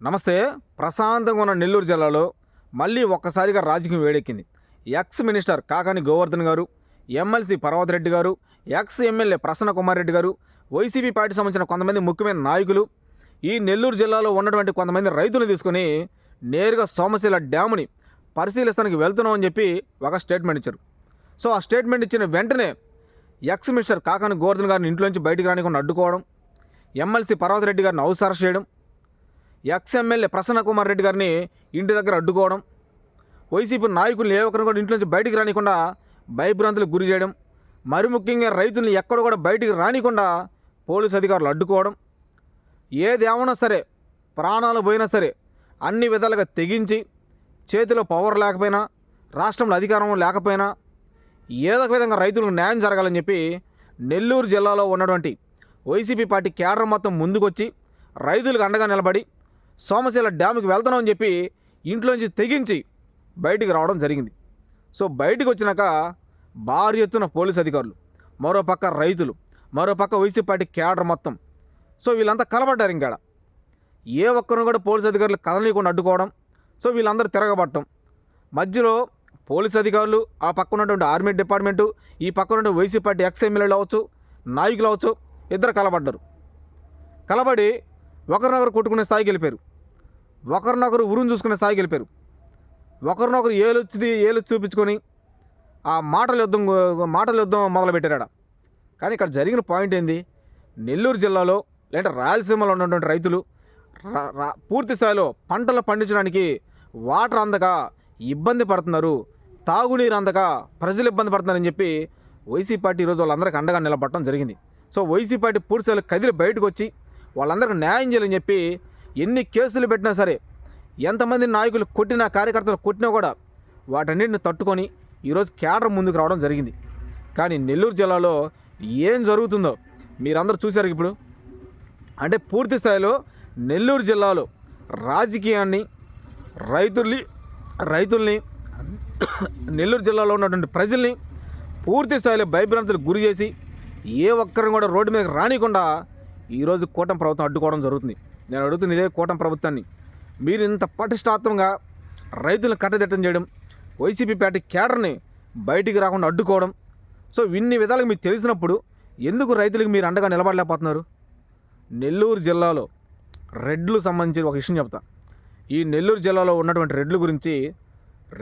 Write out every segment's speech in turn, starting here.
నమస్తే. ప్రశాంతంగా ఉన్న నెల్లూరు జిల్లాలో మళ్ళీ ఒక్కసారిగా రాజకీయం వేడెక్కింది. ఎక్స్ మినిస్టర్ కాకాని గోవర్ధన్ గారు ఎమ్మెల్సీ పర్వతరెడ్డి గారు ఎక్స్ ఎమ్మెల్యే ప్రసన్న కుమార్ రెడ్డి గారు వైసీపీ పార్టీ సంబంధించిన కొంతమంది ముఖ్యమైన నాయకులు ఈ నెల్లూరు జిల్లాలో ఉన్నటువంటి కొంతమంది రైతులు తీసుకుని నేరుగా సోమశిల డ్యాముని పరిశీలిస్తానికి వెళ్తున్నామని చెప్పి ఒక స్టేట్మెంట్ ఇచ్చారు. సో ఆ స్టేట్మెంట్ ఇచ్చిన వెంటనే ఎక్స్ మినిస్టర్ కాకాని గోవర్ధన్ గారిని ఇంట్లోంచి బయటకు రానికుండా అడ్డుకోవడం ఎమ్మెల్సీ పర్వతరెడ్డి గారిని హౌస్ అరెస్ట్ చేయడం ఎక్స్ ఎమ్మెల్యే ప్రసన్న కుమార్ రెడ్డి గారిని ఇంటి దగ్గర అడ్డుకోవడం వైసీపీ నాయకులు ఏ ఒక్కరిని కూడా ఇంట్లోంచి బయటికి రానికుండా భయభ్రాంతులకు గురి చేయడం మరి ముఖ్యంగా రైతుల్ని ఎక్కడ కూడా బయటికి రానికుండా పోలీసు అధికారులు అడ్డుకోవడం ఏది సరే ప్రాణాలు పోయినా సరే అన్ని విధాలుగా తెగించి చేతిలో పవర్ లేకపోయినా రాష్ట్రంలో అధికారం లేకపోయినా ఏదో ఒక విధంగా రైతులకు న్యాయం జరగాలని చెప్పి నెల్లూరు జిల్లాలో ఉన్నటువంటి వైసీపీ పార్టీ కేడర్ మొత్తం ముందుకొచ్చి రైతులకు అండగా నిలబడి సోమశీల డ్యామ్కి వెళ్తున్నామని చెప్పి ఇంట్లోంచి తెగించి బయటికి రావడం జరిగింది. సో బయటికి వచ్చినాక భారీ ఎత్తున పోలీస్ అధికారులు మరో పక్క రైతులు మరోపక్క వైసీపీ పార్టీ కేడర్ మొత్తం. సో వీళ్ళంతా కలబడ్డారు ఇంకాడ. ఏ ఒక్కరిని కూడా పోలీస్ అధికారులు కదలనీయకుండా అడ్డుకోవడం సో వీళ్ళందరూ తిరగబట్టడం. మధ్యలో పోలీస్ అధికారులు ఆ పక్క ఉన్నటువంటి ఆర్మీ డిపార్ట్మెంటు ఈ పక్క ఉన్నటువంటి వైసీపీ పార్టీ ఎక్స్ ఎమ్మెల్యేలు అవచ్చు నాయకులు అవ్వచ్చు ఇద్దరు కలబడ్డారు. కలబడి ఒకరినొకరు కొట్టుకునే స్థాయికి వెళ్ళిపోయారు. ఒకరినొకరు ఉరుని చూసుకునే స్థాయికి వెళ్ళిపోయారు. ఒకరినొకరు ఏలొచ్చి ఏలు చూపించుకొని ఆ మాటల యుద్ధం మాటల యుద్ధం మొదలుపెట్టారట. కానీ ఇక్కడ జరిగిన పాయింట్ ఏంది? నెల్లూరు జిల్లాలో లేదంటే రాయలసీమలో ఉన్నటువంటి రైతులు రా- రా- పూర్తి స్థాయిలో పంటలు పండించడానికి వాటర్ అందక ఇబ్బంది పడుతున్నారు. తాగునీరు అందక ప్రజలు ఇబ్బంది పడుతున్నారని చెప్పి వైసీపీ పార్టీ ఈరోజు వాళ్ళందరికీ అండగా నిలబడటం జరిగింది. సో వైసీపీ పార్టీ పూర్తి స్థాయిలో కదిలి బయటకు వచ్చి వాళ్ళందరికీ న్యాయం చేయాలని చెప్పి ఎన్ని కేసులు పెట్టినా సరే ఎంతమంది నాయకులు కొట్టినా కార్యకర్తలు కొట్టినా కూడా వాటన్నిటిని తట్టుకొని ఈరోజు కేడర్ ముందుకు రావడం జరిగింది. కానీ నెల్లూరు జిల్లాలో ఏం జరుగుతుందో మీరందరూ చూశారు ఇప్పుడు. అంటే పూర్తి స్థాయిలో నెల్లూరు జిల్లాలో రాజకీయాన్ని రైతుల్ని రైతుల్ని నెల్లూరు జిల్లాలో ఉన్నటువంటి ప్రజల్ని పూర్తి స్థాయిలో భయభ్రాంతులకు గురి చేసి ఏ ఒక్కరిని కూడా రోడ్డు మీద రానికుండా ఈరోజు కూటమి ప్రభుత్వం అడ్డుకోవడం జరుగుతుంది. నేను అడుగుతున్న ఇదే కూటమి ప్రభుత్వాన్ని. మీరు ఇంత పటిష్టాత్మకంగా రైతులను కట్టదిట్టం చేయడం వైసీపీ పార్టీ కేడర్ని బయటికి రాకుండా అడ్డుకోవడం. సో ఇన్ని విధాలుగా మీకు తెలిసినప్పుడు ఎందుకు రైతులకు మీరు అండగా నిలబడలేకపోతున్నారు? నెల్లూరు జిల్లాలో రెడ్లు సంబంధించి ఒక విషయం చెప్తా. ఈ నెల్లూరు జిల్లాలో ఉన్నటువంటి రెడ్ల గురించి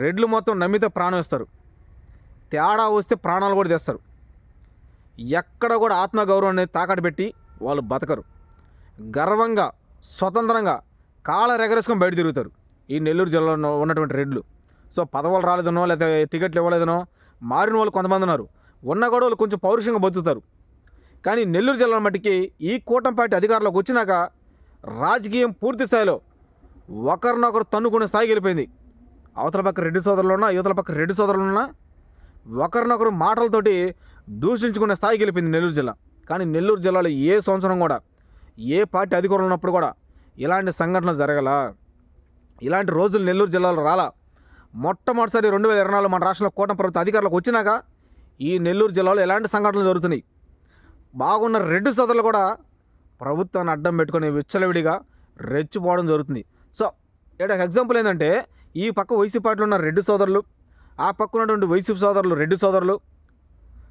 రెడ్లు మొత్తం నమ్మితే ప్రాణం ఇస్తారు. తేడా వస్తే ప్రాణాలు కూడా తెస్తారు. ఎక్కడ కూడా ఆత్మగౌరవాన్ని తాకట్టు పెట్టి వాళ్ళు బతకరు. గర్వంగా స్వతంత్రంగా కాళ్ళ రెగరేసుకొని బయట తిరుగుతారు. ఈ నెల్లూరు జిల్లాలో ఉన్నటువంటి రెడ్లు. సో పదవులు రాలేదనో లేదా టికెట్లు ఇవ్వలేదనో మారిన వాళ్ళు కొంతమంది ఉన్నారు. ఉన్న కూడా వాళ్ళు కొంచెం పౌరుషంగా బతుకుతారు. కానీ నెల్లూరు జిల్లా మట్టికి ఈ కూటమి పార్టీ అధికారంలోకి వచ్చినాక రాజకీయం పూర్తి స్థాయిలో ఒకరినొకరు తన్నుకునే స్థాయికి వెళ్ళిపోయింది. అవతల పక్క రెడ్డి సోదరులు ఉన్నా యువతల పక్క రెడ్డి సోదరులు ఉన్నా ఒకరినొకరు మాటలతోటి దూషించుకునే స్థాయికి వెళ్ళిపోయింది నెల్లూరు జిల్లా. కానీ నెల్లూరు జిల్లాలో ఏ సంవత్సరం కూడా ఏ పార్టీ అధికారంలో ఉన్నప్పుడు కూడా ఇలాంటి సంఘటనలు జరగల. ఇలాంటి రోజులు నెల్లూరు జిల్లాలో రాలా. మొట్టమొదటిసారి రెండు వేల ఇరవై నాలుగు మన రాష్ట్రంలో కూటమి ప్రభుత్వం అధికారులకు వచ్చినాక ఈ నెల్లూరు జిల్లాలో ఎలాంటి సంఘటనలు జరుగుతున్నాయి? బాగున్న రెడ్డి సోదరులు కూడా ప్రభుత్వాన్ని అడ్డం పెట్టుకుని విచ్చలవిడిగా రెచ్చిపోవడం జరుగుతుంది. సో ఇక్కడ ఎగ్జాంపుల్ ఏంటంటే ఈ పక్క వైసీపీ పార్టీలో ఉన్న రెడ్డి సోదరులు ఆ పక్క ఉన్నటువంటి వైసీపీ సోదరులు రెడ్డి సోదరులు.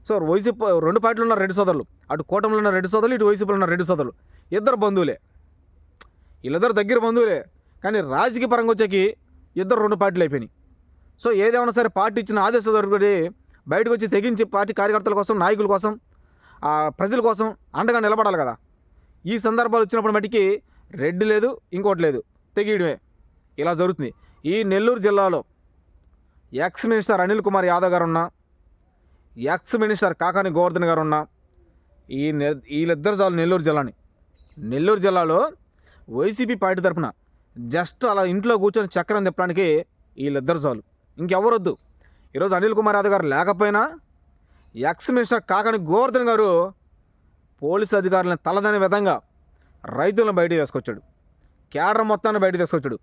సో వైసీపీ రెండు పార్టీలు ఉన్న రెడ్డి సోదరులు అటు కూటమిలో ఉన్న రెడ్డి సోదరులు ఇటు వైసీపీలో ఉన్న రెడ్డి సోదరులు. ఇద్దరు బంధువులే. వీళ్ళిద్దరు దగ్గర బంధువులే. కానీ రాజకీయ పరంగా వచ్చేకి ఇద్దరు రెండు పార్టీలు అయిపోయినాయి. సో ఏదేమన్నా సరే పార్టీ ఇచ్చిన ఆదేశాలు దొరికి బయటకు వచ్చి తెగించి పార్టీ కార్యకర్తల కోసం నాయకుల కోసం ప్రజల కోసం అండగా నిలబడాలి కదా. ఈ సందర్భాలు వచ్చినప్పుడు మటుకి రెడ్డి లేదు ఇంకోటి లేదు. తెగియడమే. ఇలా జరుగుతుంది. ఈ నెల్లూరు జిల్లాలో ఎక్స్ మినిస్టర్ అనిల్ కుమార్ యాదవ్ గారు ఉన్నా ఎక్స్ మినిస్టర్ కాకాని గోవర్ధన్ గారు ఉన్నా ఈ వీళ్ళిద్దరు చాలు నెల్లూరు జిల్లాని. నెల్లూరు జిల్లాలో వైసీపీ పార్టీ తరపున జస్ట్ అలా ఇంట్లో కూర్చొని చక్రం తిప్పడానికి వీళ్ళిద్దరు చాలు. ఇంకెవరొద్దు ఈరోజు అనిల్ కుమార్ యాదవ్ గారు లేకపోయినా ఎక్స్ మినిస్టర్ కాకని గోవర్ధన్ గారు పోలీసు అధికారులను తలదని విధంగా రైతులను బయట తీసుకొచ్చాడు. కేడర్ మొత్తాన్ని బయట తీసుకొచ్చాడు.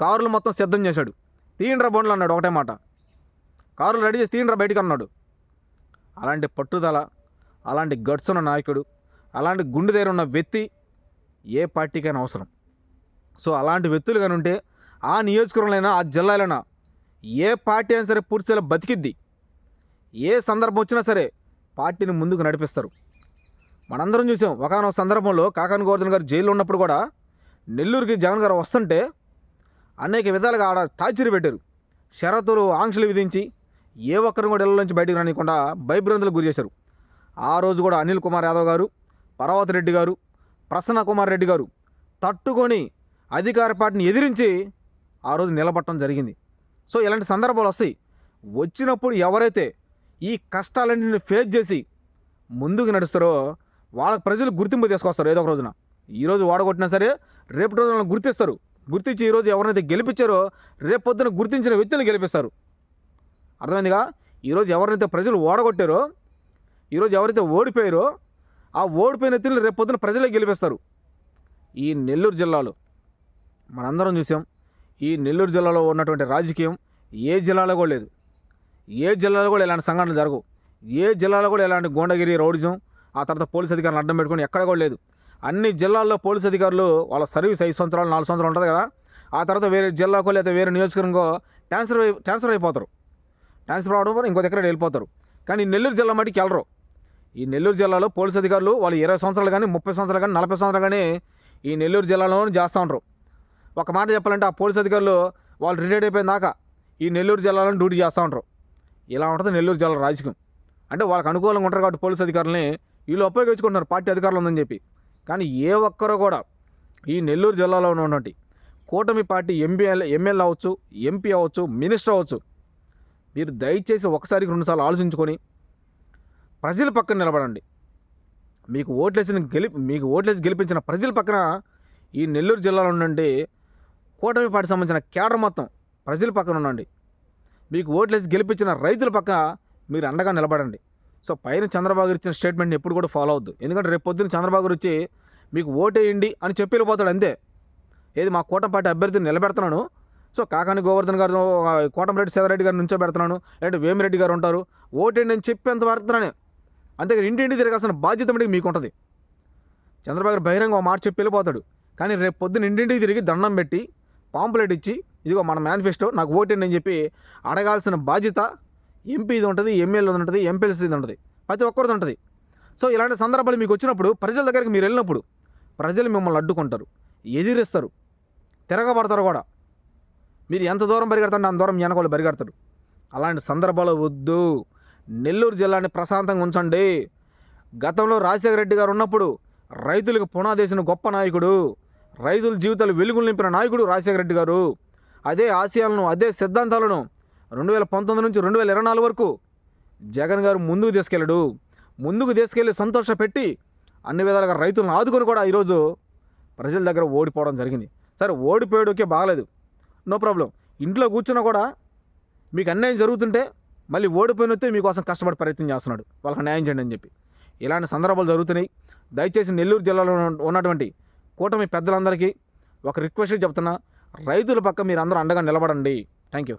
కారులు మొత్తం సిద్ధం చేశాడు. తీండ్ర బోన్లు అన్నాడు ఒకటే మాట. కారులు రెడీ చేసి తీండ్ర బయటికి అన్నాడు. అలాంటి పట్టుదల అలాంటి గట్స్ నాయకుడు అలాంటి గుండె దగ్గర ఉన్న వ్యక్తి ఏ పార్టీకైనా అవసరం. సో అలాంటి వ్యక్తులు కానీ ఉంటే ఆ నియోజకవర్గంలోనైనా ఆ జిల్లాలైనా ఏ పార్టీ అయినా సరే పూర్తిలో బతికిద్ది. ఏ సందర్భం వచ్చినా సరే పార్టీని ముందుకు నడిపిస్తారు. మనందరం చూసాం ఒకనొక సందర్భంలో కాకాని గోవర్ధన్ గారు జైల్లో ఉన్నప్పుడు కూడా నెల్లూరుకి జగన్ గారు వస్తుంటే అనేక విధాలుగా ఆడ టార్చర్ పెట్టారు. షరతులు ఆంక్షలు విధించి ఏ ఒక్కరిని కూడా ఇళ్ళ నుంచి బయటకు రానికుండా భయభ్రాంతులకు గురి చేశారు. ఆ రోజు కూడా అనిల్ కుమార్ యాదవ్ గారు పర్వతరెడ్డి గారు ప్రసన్న కుమార్ రెడ్డి గారు తట్టుకొని అధికార పార్టీని ఎదిరించి ఆ రోజు నిలబట్టడం జరిగింది. సో ఇలాంటి సందర్భాలు వస్తాయి. వచ్చినప్పుడు ఎవరైతే ఈ కష్టాలన్నింటిని ఫేస్ చేసి ముందుకు నడుస్తారో వాళ్ళ ప్రజలు గుర్తింపు తీసుకొస్తారు ఏదో ఒక రోజున. ఈరోజు ఓడగొట్టినా సరే రేపు రోజున వాళ్ళని గుర్తిస్తారు. గుర్తించి ఈరోజు ఎవరైతే గెలిపించారో రేపు పొద్దున గుర్తించిన వ్యక్తులను గెలిపిస్తారు. అర్థమైందిగా? ఈరోజు ఎవరైతే ప్రజలు ఓడగొట్టారో ఈరోజు ఎవరైతే ఓడిపోయారో ఆ ఓడిపోయిన వ్యక్తులను రేపు పొద్దున ప్రజలే గెలిపిస్తారు. ఈ నెల్లూరు జిల్లాలో మనందరం చూసాం. ఈ నెల్లూరు జిల్లాలో ఉన్నటువంటి రాజకీయం ఏ జిల్లాలో కూడా లేదు. ఏ జిల్లాలో కూడా ఇలాంటి సంఘటనలు జరగవు. ఏ జిల్లాలో కూడా ఇలాంటి గోండగిరి రౌడిజం ఆ తర్వాత పోలీస్ అధికారులు అడ్డం పెట్టుకొని ఎక్కడ కూడా లేదు. అన్ని జిల్లాల్లో పోలీస్ అధికారులు వాళ్ళ సర్వీస్ ఐదు సంవత్సరాలు నాలుగు సంవత్సరాలు ఉంటుంది కదా. ఆ తర్వాత వేరే జిల్లాకో లేదా వేరే నియోజకవర్గంకో ట్రాన్స్ఫర్ ట్రాన్స్ఫర్ అయిపోతారు. ట్రాన్స్ఫర్ అవడం వల్ల ఇంకో దగ్గర వెళ్ళిపోతారు. కానీ నెల్లూరు జిల్లా మటుకు వెళ్ళరు. ఈ నెల్లూరు జిల్లాలో పోలీస్ అధికారులు వాళ్ళు ఇరవై సంవత్సరాలు కానీ ముప్పై సంవత్సరాలు కానీ నలభై సంవత్సరాలు కానీ ఈ నెల్లూరు జిల్లాలో చేస్తూ ఉంటారు ఒక మాట చెప్పాలంటే ఆ పోలీస్ అధికారులు వాళ్ళు రిటైర్డ్ అయిపోయిన దాకా ఈ నెల్లూరు జిల్లాలో డ్యూటీ చేస్తూ ఉంటారు ఇలా ఉంటుంది నెల్లూరు జిల్లా రాజకీయం. అంటే వాళ్ళకి అనుకూలంగా ఉంటారు కాబట్టి పోలీస్ అధికారులని వీళ్ళు ఉపయోగించుకుంటున్నారు. పార్టీ అధికారులు ఉందని చెప్పి. కానీ ఏ ఒక్కరూ కూడా ఈ నెల్లూరు జిల్లాలో ఉన్నటువంటి కూటమి పార్టీ ఎంపీఎల్ ఎమ్మెల్యే అవ్వచ్చు ఎంపీ అవ్వచ్చు మినిస్టర్ అవ్వచ్చు మీరు దయచేసి ఒకసారికి రెండుసార్లు ఆలోచించుకొని ప్రజల పక్కన నిలబడండి. మీకు ఓట్లేసిన గెలి మీకు ఓట్లేసి గెలిపించిన ప్రజల పక్కన ఈ నెల్లూరు జిల్లాలో ఉండండి. కూటమి పార్టీ సంబంధించిన కేడర్ మొత్తం ప్రజల పక్కన ఉండండి. మీకు ఓట్లేసి గెలిపించిన రైతుల పక్క మీరు అండగా నిలబడండి. సో పైన చంద్రబాబు గారు ఇచ్చిన స్టేట్మెంట్ని ఎప్పుడు కూడా ఫాలో అవద్దు. ఎందుకంటే రేపు పొద్దున్న చంద్రబాబు గారు వచ్చి మీకు ఓటేయండి అని చెప్పి వెళ్ళిపోతాడు అంతే. ఏది మా కూటమి పార్టీ అభ్యర్థిని నిలబెడుతున్నాను. సో కాకాని గోవర్ధన్ గారు కోటంరెడ్డి సేదరెడ్డి గారు నుంచో పెడుతున్నాను. లేదంటే వేమిరెడ్డి గారు ఉంటారు. ఓటేయండి అని చెప్పేంత పెడుతున్నానే అంతేకాని ఇంటింటి తిరగాల్సిన బాధ్యత మటుకు మీకు ఉంటుంది చంద్రబాబు గారు బహిరంగ మాట చెప్పి వెళ్ళిపోతాడు. కానీ రేపు పొద్దున్న ఇంటింటికి తిరిగి దండం పెట్టి పాంపులెట్ ఇచ్చి ఇదిగో మన మేనిఫెస్టో నాకు ఓటండి అని చెప్పి అడగాల్సిన బాధ్యత ఎంపీది ఉంటుంది ఎమ్మెల్యేది ఉంటుంది ఎంపీఎల్సీది ఉంటుంది. ప్రతి ఒక్కరిది ఉంటుంది. సో ఇలాంటి సందర్భాలు మీకు వచ్చినప్పుడు ప్రజల దగ్గరికి మీరు వెళ్ళినప్పుడు ప్రజలు మిమ్మల్ని అడ్డుకుంటారు ఎదిరిస్తారు తిరగబడతారు కూడా. మీరు ఎంత దూరం పరిగెడతారంటే అంత దూరం వెనకాల పరిగెడతారు. అలాంటి సందర్భాలు వద్దు. నెల్లూరు జిల్లాని ప్రశాంతంగా ఉంచండి. గతంలో రాజశేఖర రెడ్డి గారు ఉన్నప్పుడు రైతులకు పునాదేసిన గొప్ప నాయకుడు రైతుల జీవితాలు వెలుగులు నింపిన నాయకుడు రాజశేఖర రెడ్డి గారు. అదే ఆశయాలను అదే సిద్ధాంతాలను రెండు వేల పంతొమ్మిది నుంచి రెండు వేల ఇరవై నాలుగు వరకు జగన్ గారు ముందుకు తీసుకెళ్ళాడు. ముందుకు తీసుకెళ్ళి సంతోషపెట్టి అన్ని విధాలుగా రైతులను ఆదుకొని కూడా ఈరోజు ప్రజల దగ్గర ఓడిపోవడం జరిగింది. సరే ఓడిపోయాడుకే బాగలేదు. No problem. ఇంట్లో కూర్చున్నా కూడా మీకు అన్యాయం జరుగుతుంటే మళ్ళీ ఓడిపోయినతే మీకోసం కష్టపడి ప్రయత్నం చేస్తున్నాడు. వాళ్ళకి న్యాయం చేయండి అని చెప్పి. ఇలాంటి సందర్భాలు జరుగుతున్నాయి. దయచేసి నెల్లూరు జిల్లాలో ఉన్నటువంటి కూటమి పెద్దలందరికీ ఒక రిక్వెస్ట్ చెప్తున్నా. రైతుల పక్క మీరు అందరూ అండగా నిలబడండి. Thank you